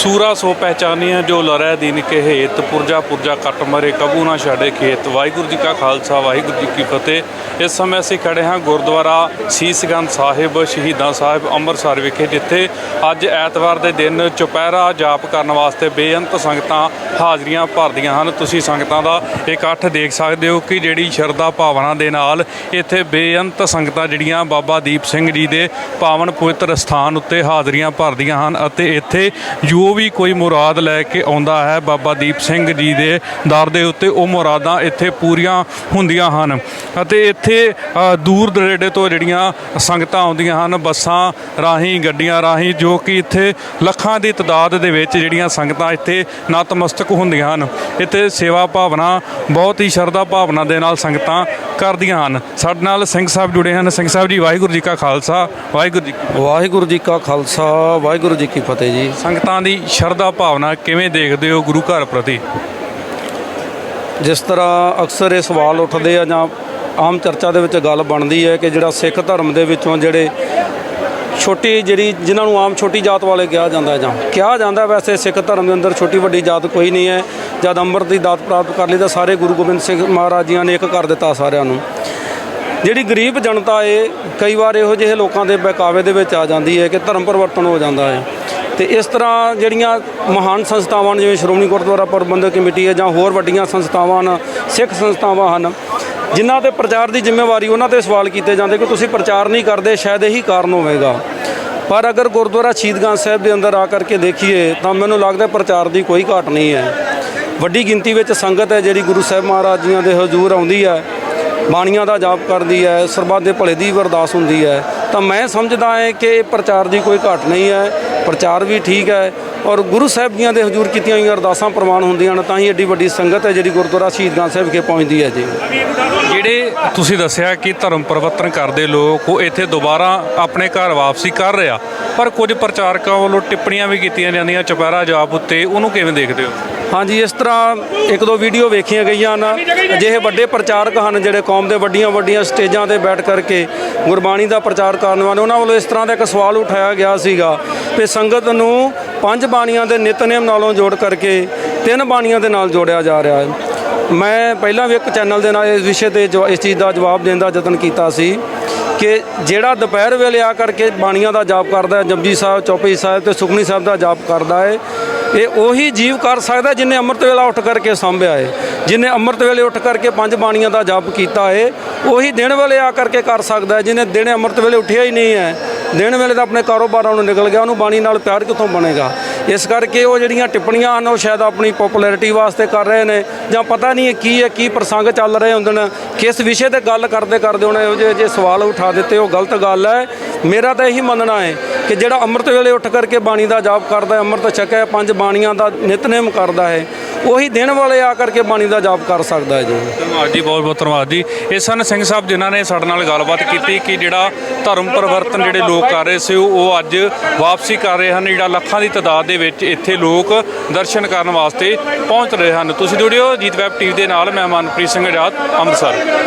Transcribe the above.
ਸੂਰਾ ਸੋ ਪਹਿਚਾਨੀਆਂ ਜੋ ਲੜੈ ਦੀਨ ਕੇ ਹੇਤ, ਪੁਰਜਾ ਪੁਰਜਾ ਕੱਟ ਮਰੇ, ਕਬੂ ਨਾ ਛਾੜੇ ਖੇਤ। ਵਾਹਿਗੁਰੂ ਜੀ ਕਾ ਖਾਲਸਾ, ਵਾਹਿਗੁਰੂ ਜੀ ਕੀ ਫਤਿਹ। ਇਸ ਸਮੇਂ ਅਸੀਂ ਖੜੇ ਹਾਂ ਗੁਰਦੁਆਰਾ ਸੀਸਗੰਜ ਸਾਹਿਬ, ਸ਼ਹੀਦਾਂ ਸਾਹਿਬ ਅੰਮ੍ਰਿਤਸਰ ਵਿਖੇ, ਜਿੱਥੇ ਅੱਜ ਐਤਵਾਰ ਦੇ ਦਿਨ ਚੁਪਹਿਰਾ ਜਾਪ ਕਰਨ ਵਾਸਤੇ ਬੇਅੰਤ ਸੰਗਤਾਂ ਹਾਜ਼ਰੀਆਂ ਭਰਦੀਆਂ ਹਨ। ਤੁਸੀਂ ਸੰਗਤਾਂ ਦਾ ਇਕੱਠ ਦੇਖ ਸਕਦੇ ਹੋ ਕਿ ਜਿਹੜੀ ਸ਼ਰਧਾ ਭਾਵਨਾ ਦੇ ਨਾਲ ਇੱਥੇ ਬੇਅੰਤ ਸੰਗਤਾਂ ਜਿਹੜੀਆਂ ਬਾਬਾ ਦੀਪ ਸਿੰਘ ਜੀ ਦੇ ਪਾਵਨ ਪਵਿੱਤਰ ਸਥਾਨ ਉੱਤੇ ਹਾਜ਼ਰੀਆਂ ਭਰਦੀਆਂ ਹਨ ਅਤੇ ਇੱਥੇ ਯੂ ਜੋ ਵੀ ਕੋਈ ਮੁਰਾਦ ਲੈ ਕੇ ਆਉਂਦਾ ਹੈ ਬਾਬਾ ਦੀਪ ਸਿੰਘ ਜੀ ਦੇ ਦਰ ਦੇ ਉੱਤੇ, ਉਹ ਮੁਰਾਦਾਂ ਇੱਥੇ ਪੂਰੀਆਂ ਹੁੰਦੀਆਂ ਹਨ। ਅਤੇ ਇੱਥੇ ਦੂਰ ਦਰੇਡੇ ਤੋਂ ਜਿਹੜੀਆਂ ਸੰਗਤਾਂ ਆਉਂਦੀਆਂ ਹਨ, ਬੱਸਾਂ ਰਾਹੀਂ, ਗੱਡੀਆਂ ਰਾਹੀਂ, ਜੋ ਕਿ ਇੱਥੇ ਲੱਖਾਂ ਦੀ ਤਦਾਦ ਦੇ ਵਿੱਚ ਜਿਹੜੀਆਂ ਸੰਗਤਾਂ ਇੱਥੇ ਨਤਮਸਤਕ ਹੁੰਦੀਆਂ ਹਨ। ਇੱਥੇ ਸੇਵਾ ਭਾਵਨਾ, ਬਹੁਤ ਹੀ ਸ਼ਰਧਾ ਭਾਵਨਾ ਦੇ ਨਾਲ ਸੰਗਤਾਂ ਕਰਦੀਆਂ ਹਨ। ਸਾਡੇ ਨਾਲ ਸਿੰਘ ਸਾਹਿਬ ਜੁੜੇ ਹਨ। ਸਿੰਘ ਸਾਹਿਬ ਜੀ ਵਾਹਿਗੁਰੂ ਜੀ ਕਾ ਖਾਲਸਾ ਵਾਹਿਗੁਰੂ ਜੀ ਵਾਹਿਗੁਰੂ ਜੀ ਕਾ ਖਾਲਸਾ ਵਾਹਿਗੁਰੂ ਜੀ ਕੀ ਫਤਿਹ ਜੀ। ਸੰਗਤਾਂ ਦੀ ਸ਼ਰਧਾ ਭਾਵਨਾ ਕਿਵੇਂ ਦੇਖਦੇ ਹੋ ਗੁਰੂ ਘਰ ਪ੍ਰਤੀ? ਜਿਸ ਤਰ੍ਹਾਂ ਅਕਸਰ ਇਹ ਸਵਾਲ ਉੱਠਦੇ ਆ ਜਾਂ ਆਮ ਚਰਚਾ ਦੇ ਵਿੱਚ ਗੱਲ ਬਣਦੀ ਹੈ ਕਿ ਜਿਹੜਾ ਸਿੱਖ ਧਰਮ ਦੇ ਵਿੱਚੋਂ ਜਿਹੜੇ ਛੋਟੀ ਜਿਹੜੀ ਜਿਨ੍ਹਾਂ ਨੂੰ ਆਮ ਛੋਟੀ ਜਾਤ ਵਾਲੇ ਕਿਹਾ ਜਾਂਦਾ ਹੈ ਜਾਂ ਕਿਹਾ ਜਾਂਦਾ ਵੈਸੇ ਸਿੱਖ ਧਰਮ ਦੇ ਅੰਦਰ ਛੋਟੀ ਵੱਡੀ ਜਾਤ ਕੋਈ ਨਹੀਂ ਹੈ, ਜਦ ਅੰਮ੍ਰਿਤ ਦੀ ਦਾਤ ਪ੍ਰਾਪਤ ਕਰ ਲਈ ਤਾਂ ਸਾਰੇ ਗੁਰੂ ਗੋਬਿੰਦ ਸਿੰਘ ਮਹਾਰਾਜ ਜੀਆਂ ਨੇ ਇੱਕ ਕਰ ਦਿੱਤਾ ਸਾਰਿਆਂ ਨੂੰ। ਜਿਹੜੀ ਗਰੀਬ ਜਨਤਾ ਏ ਕਈ ਵਾਰ ਇਹੋ ਜਿਹੇ ਲੋਕਾਂ ਦੇ ਬਹਿਕਾਵੇ ਦੇ ਵਿੱਚ ਆ ਜਾਂਦੀ ਹੈ ਕਿ ਧਰਮ ਪਰਿਵਰਤਨ ਹੋ ਜਾਂਦਾ ਹੈ। ਤੇ ਇਸ ਤਰ੍ਹਾਂ ਜਿਹੜੀਆਂ ਮਹਾਨ ਸੰਸਥਾਵਾਂ ਜਿਵੇਂ ਸ਼੍ਰੋਮਣੀ ਗੁਰਦੁਆਰਾ ਪ੍ਰਬੰਧਕ ਕਮੇਟੀ ਹੈ ਜਾਂ ਹੋਰ ਵੱਡੀਆਂ ਸੰਸਥਾਵਾਂ ਹਨ, ਸਿੱਖ ਸੰਸਥਾਵਾਂ ਹਨ ਜਿਨ੍ਹਾਂ ਤੇ ਪ੍ਰਚਾਰ ਦੀ ਜ਼ਿੰਮੇਵਾਰੀ ਉਹਨਾਂ ਤੇ ਸਵਾਲ ਕੀਤੇ ਜਾਂਦੇ ਕਿ ਤੁਸੀਂ ਪ੍ਰਚਾਰ ਨਹੀਂ ਕਰਦੇ, ਸ਼ਾਇਦ ਇਹੀ ਕਾਰਨ ਹੋਵੇਗਾ। ਪਰ ਅਗਰ ਗੁਰਦੁਆਰਾ ਸ਼ਹੀਦਗੰਜ ਸਾਹਿਬ ਦੇ ਅੰਦਰ ਆ ਕਰਕੇ ਦੇਖੀਏ, ਤਾਂ ਮੈਨੂੰ ਲੱਗਦਾ ਪ੍ਰਚਾਰ ਦੀ ਕੋਈ ਘਾਟ ਨਹੀਂ ਹੈ। ਵੱਡੀ ਗਿਣਤੀ ਵਿੱਚ ਸੰਗਤ ਹੈ ਜਿਹੜੀ ਗੁਰੂ ਸਾਹਿਬ ਮਹਾਰਾਜ ਜੀਆਂ ਦੇ ਹਜ਼ੂਰ ਆਉਂਦੀ ਹੈ, ਬਾਣੀਆਂ ਦਾ ਜਾਪ ਕਰਦੀ ਹੈ, ਸਰਬੱਤ ਦੇ ਭਲੇ ਦੀ ਅਰਦਾਸ ਹੁੰਦੀ ਹੈ। ਤਾਂ ਮੈਂ ਸਮਝਦਾ ਹਾਂ ਕਿ ਪ੍ਰਚਾਰ ਦੀ ਕੋਈ ਘਾਟ ਨਹੀਂ ਹੈ। ਪ੍ਰਚਾਰ ਵੀ ਠੀਕ ਹੈ ਔਰ ਗੁਰੂ ਸਾਹਿਬ ਜੀਆਂ ਦੇ ਹਜ਼ੂਰ ਕੀਤੀਆਂ ਹੋਈਆਂ ਅਰਦਾਸਾਂ ਪ੍ਰਵਾਨ ਹੁੰਦੀਆਂ ਹਨ ਤਾਂ ਹੀ ਐਡੀ ਵੱਡੀ ਸੰਗਤ ਹੈ ਜਿਹੜੀ ਗੁਰਦੁਆਰਾ ਸ਼ਹੀਦਗੰਜ ਸਾਹਿਬ ਵਿਖੇ ਪਹੁੰਚਦੀ ਹੈ ਜੀ। ਜਿਹੜੇ ਤੁਸੀਂ ਦੱਸਿਆ ਕਿ ਧਰਮ ਪਰਿਵਰਤਨ ਕਰਦੇ ਲੋਕ ਉਹ ਇੱਥੇ ਦੁਬਾਰਾ ਆਪਣੇ ਘਰ ਵਾਪਸੀ ਕਰ ਰਿਹਾ। ਪਰ ਕੁਝ ਪ੍ਰਚਾਰਕਾਂ ਵੱਲੋਂ ਟਿੱਪਣੀਆਂ ਵੀ ਕੀਤੀਆਂ ਜਾਂਦੀਆਂ ਚੁਪਹਿਰਾ ਜਾਪ ਉੱਤੇ ਉਹਨੂੰ ਕਿਵੇਂ ਦੇਖਦੇ ਹੋ? ਹਾਂਜੀ ਇਸ ਤਰ੍ਹਾਂ ਇੱਕ ਦੋ ਵੀਡੀਓ ਵੇਖੀਆਂ ਗਈਆਂ ਹਨ। ਅਜਿਹੇ ਵੱਡੇ ਪ੍ਰਚਾਰਕ ਹਨ ਜਿਹੜੇ ਕੌਮ ਦੇ ਵੱਡੀਆਂ ਵੱਡੀਆਂ ਸਟੇਜਾਂ ਤੇ ਬੈਠ ਕਰਕੇ ਗੁਰਬਾਣੀ ਦਾ ਪ੍ਰਚਾਰ ਕਰਨ ਵਾਲੇ ਉਹਨਾਂ ਵੱਲੋਂ ਇਸ ਤਰ੍ਹਾਂ ਦਾ ਇੱਕ ਸਵਾਲ ਉਠਾਇਆ ਗਿਆ ਸੀਗਾ ਕਿ ਸੰਗਤ ਨੂੰ ਪੰਜ ਬਾਣੀਆਂ ਦੇ ਨਿਤਨੇਮ ਨਾਲੋਂ ਜੋੜ ਕਰਕੇ ਤਿੰਨ ਬਾਣੀਆਂ ਦੇ ਨਾਲ ਜੋੜਿਆ ਜਾ ਰਿਹਾ ਹੈ। ਮੈਂ ਪਹਿਲਾਂ ਵੀ ਇੱਕ ਚੈਨਲ ਦੇ ਨਾਲ ਇਸ ਵਿਸ਼ੇ ਤੇ ਜਵਾ- ਇਸ ਚੀਜ਼ ਦਾ ਜਵਾਬ ਦੇਣ ਦਾ ਯਤਨ ਕੀਤਾ ਸੀ ਕਿ ਜਿਹੜਾ ਦੁਪਹਿਰ ਵੇਲੇ ਆ ਕਰਕੇ ਬਾਣੀਆਂ ਦਾ ਜਾਪ ਕਰਦਾ ਹੈ, ਜਪਜੀ ਸਾਹਿਬ, ਚੌਪਈ ਸਾਹਿਬ ਤੇ ਸੁਖਮਨੀ ਸਾਹਿਬ ਦਾ ਜਾਪ ਕਰਦਾ ਹੈ, ਇਹ ਉਹੀ ਜੀਵ ਕਰ ਸਕਦਾ ਜਿਨੇ ਅੰਮ੍ਰਿਤ ਵੇਲਾ ਉੱਠ ਕਰਕੇ ਸੰਭਿਆ ਹੈ। ਜਿਨੇ ਅੰਮ੍ਰਿਤ ਵੇਲੇ ਉੱਠ ਕਰਕੇ ਪੰਜ ਬਾਣੀਆਂ ਦਾ ਜਾਪ ਕੀਤਾ ਹੈ, ਉਹੀ ਦਿਨ ਵੇਲੇ ਆ ਕਰਕੇ ਕਰ ਸਕਦਾ ਹੈ, ਜਿਨੇ ਦਿਨੇ ਅੰਮ੍ਰਿਤ ਵੇਲੇ ਉੱਠਿਆ ਹੀ ਨਹੀਂ ਹੈ। ਦਿਨ ਵੇਲੇ ਤਾਂ ਆਪਣੇ ਕਾਰੋਬਾਰਾਂ ਨੂੰ ਨਿਕਲ ਗਿਆ, ਉਹਨੂੰ ਬਾਣੀ ਨਾਲ ਪਿਆਰ ਕਿੱਥੋਂ ਬਣੇਗਾ? ਇਸ ਕਰਕੇ ਉਹ ਜਿਹੜੀਆਂ ਟਿੱਪਣੀਆਂ ਹਨ, ਉਹ ਸ਼ਾਇਦ ਆਪਣੀ ਪਪੂਲੈਰਿਟੀ ਵਾਸਤੇ ਕਰ ਰਹੇ ਨੇ, ਜਾਂ ਪਤਾ ਨਹੀਂ ਕੀ ਹੈ, ਕੀ ਪ੍ਰਸੰਗ ਚੱਲ ਰਹੇ ਹੁੰਦੇ ਨੇ। ਕਿਸ ਵਿਸ਼ੇ ਤੇ ਗੱਲ ਕਰਦੇ ਕਰਦੇ ਉਹਨੇ ਇਹੋ ਜਿਹੇ ਜੇ ਸਵਾਲ ਉਠਾ ਦਿੱਤੇ, ਉਹ ਗਲਤ ਗੱਲ ਹੈ। ਮੇਰਾ ਤਾਂ ਇਹੀ ਮੰਨਣਾ ਹੈ ਕਿ ਜਿਹੜਾ ਅੰਮ੍ਰਿਤ ਵੇਲੇ ਉੱਠ ਕਰਕੇ ਬਾਣੀ ਦਾ ਜਾਪ ਕਰਦਾ ਹੈ, ਅੰਮ੍ਰਿਤ ਛਕਿਆ, ਪੰਜ ਬਾਣੀਆਂ ਦਾ ਨਿਤਨੇਮ ਕਰਦਾ ਹੈ ਉਹੀ ਦਿਨ ਵਾਲੇ ਆ ਕਰਕੇ ਬਾਣੀ ਦਾ ਜਾਪ ਕਰ ਸਕਦਾ ਹੈ ਜੀ। ਧੰਨਵਾਦ ਜੀ, ਬਹੁਤ ਬਹੁਤ ਧੰਨਵਾਦ ਜੀ। ਇਹ ਸਨ ਸਿੰਘ ਸਾਹਿਬ ਜਿਨ੍ਹਾਂ ਨੇ ਸਾਡੇ ਨਾਲ ਗੱਲਬਾਤ ਕੀਤੀ ਕਿ ਜਿਹੜਾ ਧਰਮ ਪਰਿਵਰਤਨ ਜਿਹੜੇ ਲੋਕ ਕਰ ਰਹੇ ਸੀ, ਉਹ ਅੱਜ ਵਾਪਸੀ ਕਰ ਰਹੇ ਹਨ। ਜਿਹੜਾ ਲੱਖਾਂ ਦੀ ਤਾਦਾਦ ਦੇ ਵਿੱਚ ਇੱਥੇ ਲੋਕ ਦਰਸ਼ਨ ਕਰਨ ਵਾਸਤੇ ਪਹੁੰਚ ਰਹੇ ਹਨ। ਤੁਸੀਂ ਜੁੜਿਓ ਜੀਤ ਵੈਬ ਟੀਵੀ ਦੇ ਨਾਲ, ਮੈਂ ਮਨਪ੍ਰੀਤ ਸਿੰਘ ਆਜ਼ਾਦ, ਅੰਮ੍ਰਿਤਸਰ।